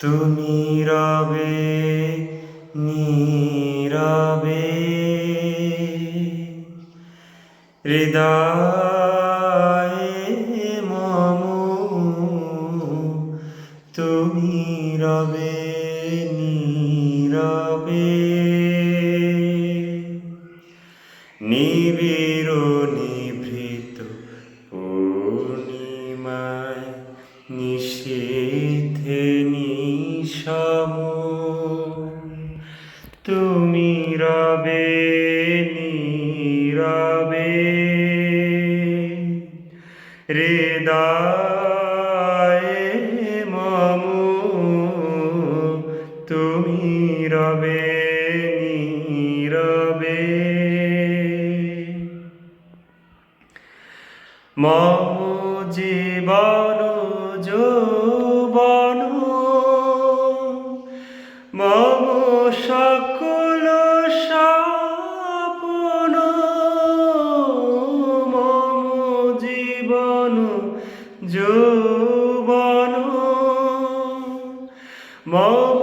তুমি রবে নীরবে। হৃদয় মম তুমি রবে নীরবে। নিবিড় নিভৃত পূর্ণিমায় হৃদয়ে মম তুমি রবে নীরবে। মম জীবন যৌবন মম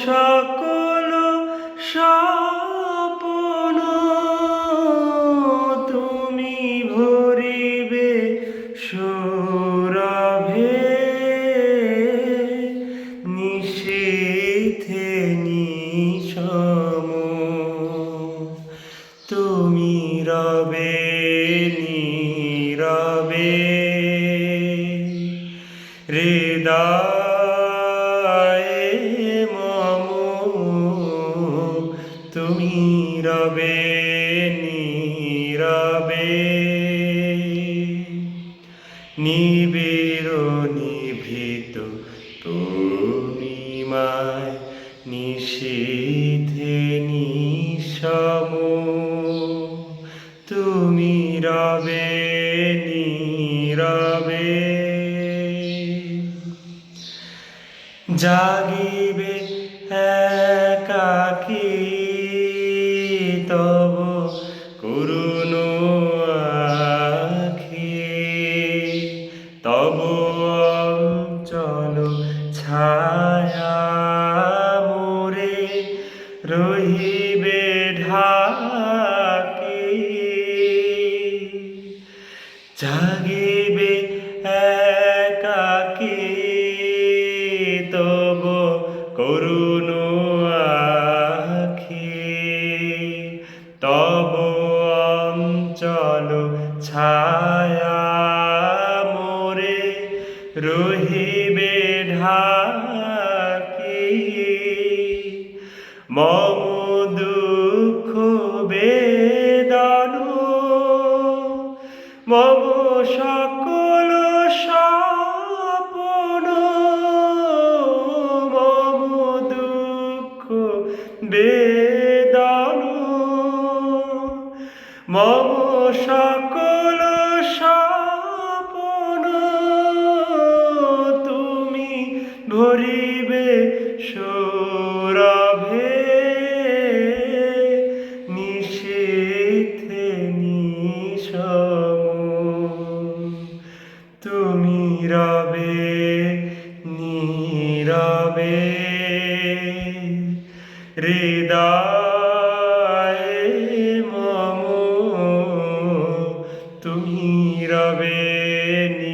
সকল সাপন নিবিড় নিভৃত পূর্ণিমায় নিষিধে নিশম। তুমি রবে নীরবে। জাগিবে একাকী জাগিবে একাকী তব করুণ আখি। তব অঞ্চল ছায়া মোরে রহিবে ঢাকি। মম মম সকল সাপন মম দুঃখ বেদন হৃদয় মম তুমি রবে নি